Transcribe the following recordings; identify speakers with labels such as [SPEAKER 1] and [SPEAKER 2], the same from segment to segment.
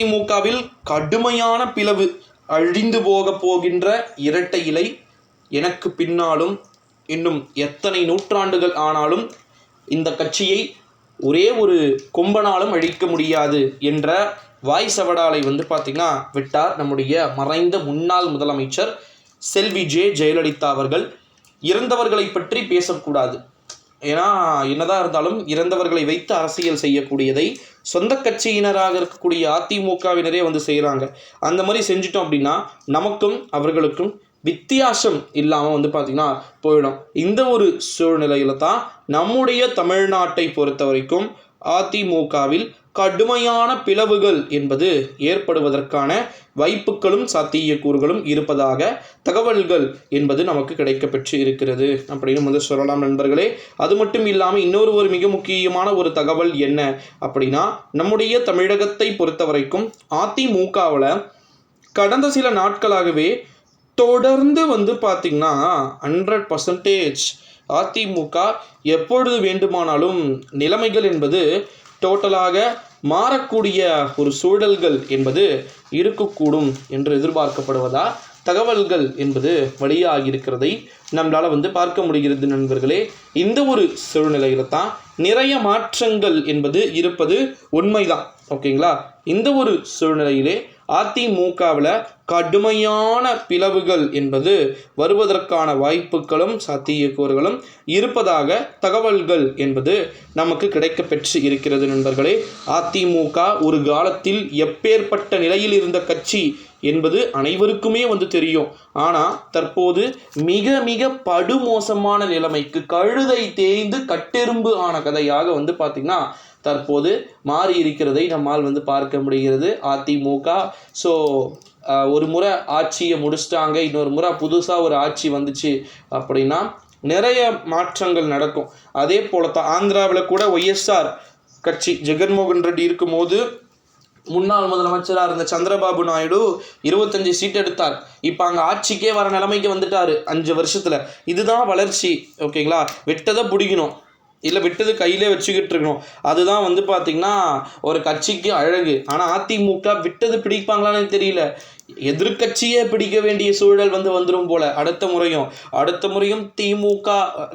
[SPEAKER 1] திமுகவில் கடுமையான பிளவு அழிந்து போக போகின்ற இரட்டை இலை எனக்கு பின்னாலும் இன்னும் எத்தனை நூற்றாண்டுகள் ஆனாலும் இந்த கட்சியை ஒரே ஒரு கொம்பனாலும் அழிக்க முடியாது என்ற வாய் சவடாலை வந்து பார்த்திங்கன்னா விட்டார் நம்முடைய மறைந்த முன்னாள் முதலமைச்சர் செல்வி ஜே ஜெயலலிதா அவர்கள். இறந்தவர்களை பற்றி பேசக்கூடாது. ஏன்னா என்னதான் இருந்தாலும் இறந்தவர்களை வைத்து அரசியல் செய்யக்கூடியதை சொந்த கட்சியினராக இருக்கக்கூடிய அதிமுகவினரே வந்து செய்கிறாங்க அந்த மாதிரி செஞ்சிட்டோம் அப்படின்னா நமக்கும் அவர்களுக்கும் வித்தியாசம் இல்லாமல் வந்து பார்த்திங்கன்னா போயிடும். இந்த ஒரு சூழ்நிலையில் தான் நம்முடைய தமிழ்நாட்டை பொறுத்த வரைக்கும் அதிமுகவில் கடுமையான பிளவுகள் என்பது ஏற்படுவதற்கான வாய்ப்புகளும் சாத்தியக்கூறுகளும் இருப்பதாக தகவல்கள் என்பது நமக்கு கிடைக்கப்பெற்று இருக்கிறது. அப்படின்னு வந்து சொல்லலாம் நண்பர்களே. அது மட்டும் இல்லாமல் இன்னொரு ஒரு மிக முக்கியமான ஒரு தகவல் என்ன அப்படின்னா நம்முடைய தமிழகத்தை பொறுத்த வரைக்கும் அதிமுகவில் கடந்த சில நாட்களாகவே தொடர்ந்து வந்து பார்த்திங்கன்னா ஹண்ட்ரட் பர்சன்டேஜ் அதிமுக எப்பொழுது வேண்டுமானாலும் நிலைமைகள் என்பது டோட்டலாக மாறக்கூடிய ஒரு சூழல்கள் என்பது இருக்கக்கூடும் என்று எதிர்பார்க்கப்படுவதா? தகவல்கள் என்பது வெளியாகி இருக்கிறதை நம்மளால் வந்து பார்க்க முடிகிறது நண்பர்களே. இந்த ஒரு சூழ்நிலையில தான் நிறைய மாற்றங்கள் என்பது இருப்பது உண்மைதான். ஓகேங்களா? இந்த ஒரு சூழ்நிலையிலே அதிமுகவில் கடுமையான பிளவுகள் என்பது வருவதற்கான வாய்ப்புகளும் சாத்தியக்கூறுகளும் இருப்பதாக தகவல்கள் என்பது நமக்கு கிடைக்கப்பெற்று இருக்கிறது நண்பர்களே. அதிமுக ஒரு காலத்தில் எப்பேற்பட்ட நிலையில் இருந்த கட்சி என்பது அனைவருக்குமே வந்து தெரியும். ஆனால் தற்போது மிக மிக படுமோசமான நிலைமைக்கு கழுதை தேய்ந்து கட்டெரும்பு ஆன கதையாக வந்து பார்த்திங்கன்னா தற்போது மாறி இருக்கிறதை நம்மால் வந்து பார்க்க முடிகிறது. அதிமுக ஸோ ஒரு முறை ஆட்சியை முடிச்சிட்டாங்க இன்னொரு முறை புதுசாக ஒரு ஆட்சி வந்துச்சு அப்படின்னா நிறைய மாற்றங்கள் நடக்கும். அதே போல தான் ஆந்திராவில் கூட ஒய்எஸ்ஆர் கட்சி ஜெகன்மோகன் ரெட்டி இருக்கும்போது முன்னாள் முதலமைச்சராக இருந்த சந்திரபாபு நாயுடு இருபத்தஞ்சு சீட் எடுத்தார். இப்போ அங்கே ஆட்சிக்கே வர நிலைமைக்கு வந்துட்டார் அஞ்சு வருஷத்தில். இதுதான் வளர்ச்சி ஓகேங்களா? வெட்டதை பிடிக்கணும். இல்லை விட்டது கையிலே வச்சுக்கிட்டு இருக்கணும். அதுதான் வந்து பார்த்திங்கன்னா ஒரு கட்சிக்கு அழகு. ஆனால் அதிமுக விட்டது பிடிப்பாங்களான்னு தெரியல. எதிர்கட்சியே பிடிக்க வேண்டிய சூழல் வந்து வந்துடும் போல. அடுத்த முறையும் அடுத்த முறையும் திமுக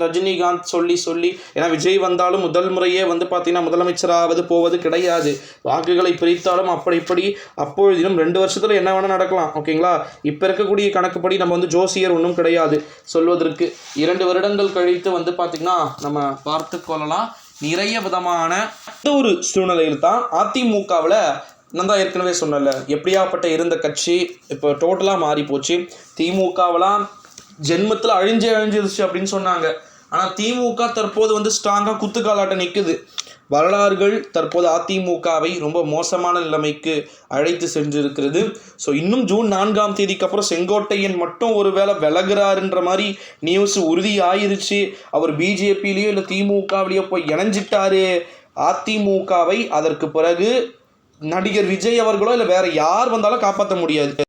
[SPEAKER 1] ரஜினிகாந்த் சொல்லி சொல்லி ஏன்னா விஜய் வந்தாலும் முதல் முறையே வந்து பார்த்தீங்கன்னா முதலமைச்சராவது போவது கிடையாது. வாக்குகளை பிரித்தாலும் அப்படி இப்படி அப்பொழுதிலும் ரெண்டு வருஷத்தில் என்ன வேணால் நடக்கலாம் ஓகேங்களா? இப்போ இருக்கக்கூடிய கணக்குப்படி நம்ம வந்து ஜோசியர் ஒன்றும் கிடையாது. சொல்வதற்கு இரண்டு வருடங்கள் கழித்து வந்து பார்த்திங்கன்னா நம்ம பார்த்து கொள்ளலாம். நிறைய விதமான ஒரு சூழ்நிலையில் தான் அதிமுகவில் நான் தான் ஏற்கனவே சொன்னல எப்படியாப்பட்ட இருந்த கட்சி இப்போ டோட்டலாக மாறி போச்சு. திமுகவெல்லாம் ஜென்மத்தில் அழிஞ்சே அழிஞ்சிருச்சு அப்படின்னு சொன்னாங்க. ஆனால் திமுக தற்போது வந்து ஸ்ட்ராங்காக குத்துக்காலாட்ட நிற்குது வரலாறுகள் தற்போது அதிமுகவை ரொம்ப மோசமான நிலைமைக்கு அழைத்து சென்றிருக்கிறது. ஸோ இன்னும் ஜூன் நான்காம் தேதிக்கு அப்புறம் செங்கோட்டையன் மட்டும் ஒரு வேளை விலகிறாருன்ற மாதிரி நியூஸ் உறுதி ஆயிருச்சு. அவர் பிஜேபிலேயோ இல்லை திமுகவிலேயோ போய் இணைஞ்சிட்டாரு. அதிமுகவை அதற்கு பிறகு நடிகர் விஜய் அவர்களோ இல்லை வேற யார் வந்தாலும் காப்பாற்ற முடியாது.